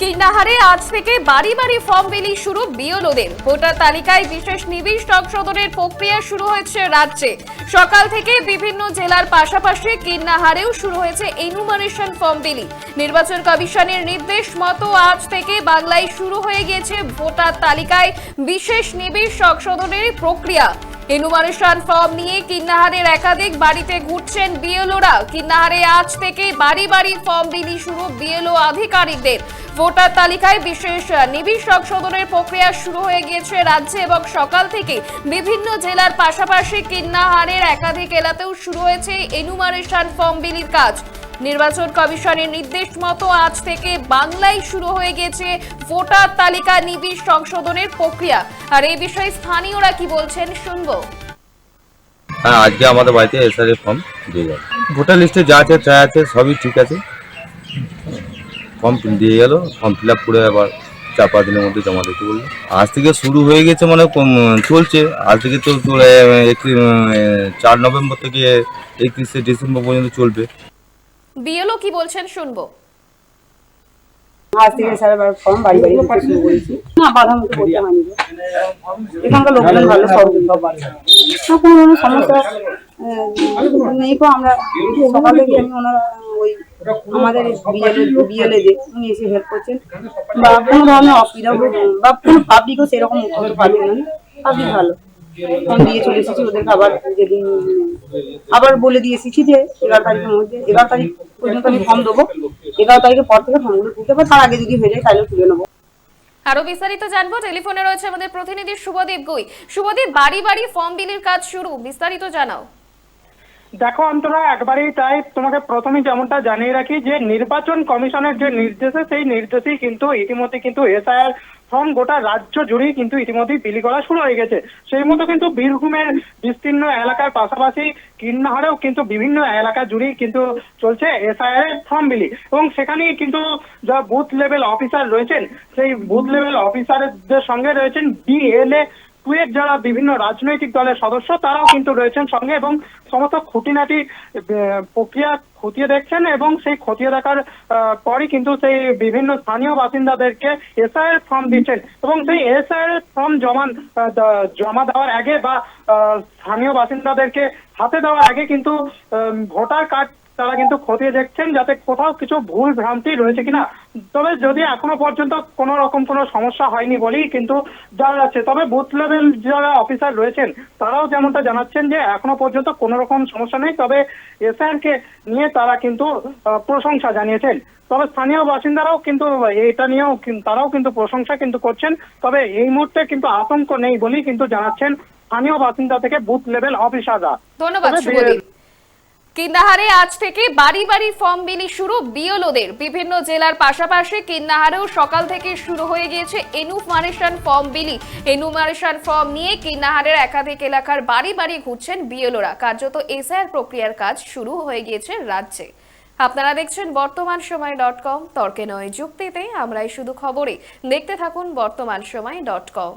কিন্নাহারে আজ থেকে বাড়ি বাড়ি ফর্ম বিলি শুরু বিওলোদের ভোটার তালিকায় বিশেষ নিবিড় সংশোধনের প্রক্রিয়া শুরু হয়েছে রাজ্যে। সকাল থেকে বিভিন্ন জেলার পাশাপাশি কিন্নাহারেও শুরু হয়েছে এনুমারেশন ফর্ম বিলি নির্বাচন কমিশনের নির্দেশ মতো আজ থেকে বাংলায় শুরু হয়ে গিয়েছে ভোটার তালিকায় বিশেষ নিবিড় সংশোধনের প্রক্রিয়া। এনুমারেশন ফর্ম নিয়ে কিন্নাহারের একাধিক বাড়িতে ঘুরছেন বিএলওরা। কিন্নাহারে আজ থেকে বাড়ি বাড়ি ফর্ম বিলি শুরু বিএলও আধিকারিকদের। ভোটার তালিকায় বিশেষ নিবিড় সংশোধনের প্রক্রিয়া শুরু হয়ে গিয়েছে রাজ্যে এবং সকাল থেকে বিভিন্ন জেলার পাশাপাশি কিন্নাহারের একাধিক এলাতেও শুরু হয়েছে এনুমারেশন ফর্ম বিলির কাজ। নির্বাচন কমিশনের নির্দেশ মতো আজ থেকে বাংলায় শুরু হয়ে গেছে ভোটার তালিকা নিবিড় সংশোধনের প্রক্রিয়া। আর এই বিষয়ে স্থানীয়রা কি বলছেন শুনব। হ্যাঁ আজকে আমাদের বাড়িতে এসআরএ ফর্ম দিয়ে গেল। ভোটার লিস্টে যা আছে যা আছে, সবই ঠিক আছে। ফর্ম দিয়ে গেল ফর্ম ফিল আপ করে আবার চার পাঁচ দিনের মধ্যে জমা দিতে বলল। আজ থেকে শুরু হয়ে গেছে মানে চলছে। আজ থেকে তো চার নভেম্বর থেকে একত্রিশে ডিসেম্বর পর্যন্ত চলবে। বিএলও কি বলছেন শুনব। আজ থেকে সারা বার ফর্ম বাড়ি বাড়ি শুরু করেছি। না বাধা মুখে বলতে মানি এখানকার লোকজন ভালো সব না কোনো কোনো সমস্যা নেই তো আমরা। সকাল থেকে আমি ওনারা ওই আমাদের বিএলএ বিএলএ যে উনি এসে হেল্প করছেন। বা কোনো ধরনের অসুবিধা বা কোনো পাবলিকও সেরকম পারবে না পাবলিক ভালো। ফোন দিয়ে চলে এসেছি ওদেরকে আবার যেদিন আবার বলে দিয়ে এসেছি যে এগারো তারিখের মধ্যে এগারো তারিখ পর্যন্ত আমি ফর্ম দেবো। এগারো তারিখের পর থেকে ফর্মগুলো তুলতে পারব তার আগে যদি হয়ে যায় তাহলে তুলে নেব। আরও বিস্তারিত জানব টেলিফোনে রয়েছে আমাদের প্রতিনিধি শুভদীপ গুই। শুভদীপ বাড়ি বাড়ি ফর্ম বিলির কাজ শুরু বিস্তারিত জানাও। দেখো অন্তরা একবারেই তাই তোমাকে প্রথমে যেমনটা জানিয়ে রাখি যে নির্বাচন কমিশনের যে নির্দেশে সেই নির্দেশেই কিন্তু ইতিমধ্যে কিন্তু এসআইআর ফর্ম গোটা রাজ্য জুড়েই কিন্তু ইতিমধ্যেই বিলি করা শুরু হয়ে গেছে। সেই মতো কিন্তু বীরভূমের বিস্তীর্ণ এলাকার পাশাপাশি কিন্নাহারেও কিন্তু বিভিন্ন এলাকা জুড়েই কিন্তু চলছে এসআইআর এর ফর্ম বিলি। এবং সেখানেই কিন্তু যা বুথ লেভেল অফিসার রয়েছেন, সেই বুথ লেভেল অফিসারদের সঙ্গে রয়েছেন বিএলএ কুয়েট যারা বিভিন্ন রাজনৈতিক দলের সদস্য, তারাও কিন্তু রয়েছেন সঙ্গে এবং সমস্ত খুঁটিনাটি প্রক্রিয়া খতিয়ে দেখছেন এবং সেই খতিয়ে দেখার পরই কিন্তু সেই বিভিন্ন স্থানীয় বাসিন্দাদেরকে এসআইয়ের ফর্ম দিচ্ছেন এবং সেই এসআইয়ের ফর্ম জমা জমা দেওয়ার আগে বা স্থানীয় বাসিন্দাদেরকে হাতে দেওয়ার আগে কিন্তু ভোটার কার্ড তারা কিন্তু খতিয়ে দেখছেন যাতে কোথাও কিছু ভুল ভ্রান্তি রয়েছে কিনা। তবে যদি এখনও পর্যন্ত কোনো রকম কোনো সমস্যা হয়নি বলেই কিন্তু জানা যাচ্ছে তবে বুথ লেভেল যারা অফিসার রয়েছেন তারাও যেমনটা জানাচ্ছেন যে এখনও পর্যন্ত কোনো রকম সমস্যা নেই তবে এসআর কে নিয়ে তারা কিন্তু প্রশংসা জানিয়েছেন। তবে স্থানীয় বাসিন্দারাও কিন্তু এটা নিয়েও তারাও কিন্তু প্রশংসা কিন্তু করছেন তবে এই মুহূর্তে কিন্তু আতঙ্ক নেই বলেই কিন্তু জানাচ্ছেন স্থানীয় বাসিন্দা থেকে বুথ লেভেল অফিসাররা। ধন্যবাদ কিন্নাহারে আজ থেকে বাড়ি বাড়ি ফর্ম বিলি শুরু বিওলোদের বিভিন্ন জেলার পাশাপাশি কিন্নাহারেও সকাল থেকে শুরু হয়ে গিয়েছে এনুমারেশন ফর্ম বিলি। এনুমারেশন ফর্ম নিয়ে কিন্নাহারের একাধিক এলাকার বাড়ি বাড়ি ঘুরছেন বিওলোরা কার্যত এসআইআর প্রক্রিয়ার কাজ শুরু হয়ে গিয়েছে রাজ্যে। আপনারা দেখছেন বর্তমান সময় ডট কম। তর্কে নয় যুক্তিতে আমরাই শুধু খবরে। দেখতে থাকুন বর্তমান সময় ডট কম।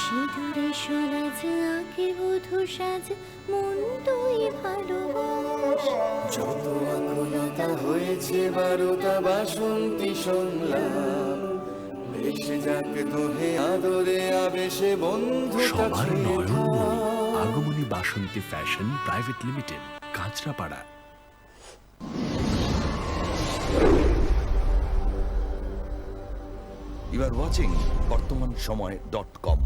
সিঁদুরে সরাজ আঁকে বধু সাজ মন তুই ভালোবাস। যত আকুলতা হয়েছে বারোটা বাসন্তী সংলাপ। ভেসে যাক দোহে আদরে আবেশে বন্ধু সবার নয়নমণি আগমনী Basanti fashion private limited Kanchrapara. You are watching Bartaman Samay dot com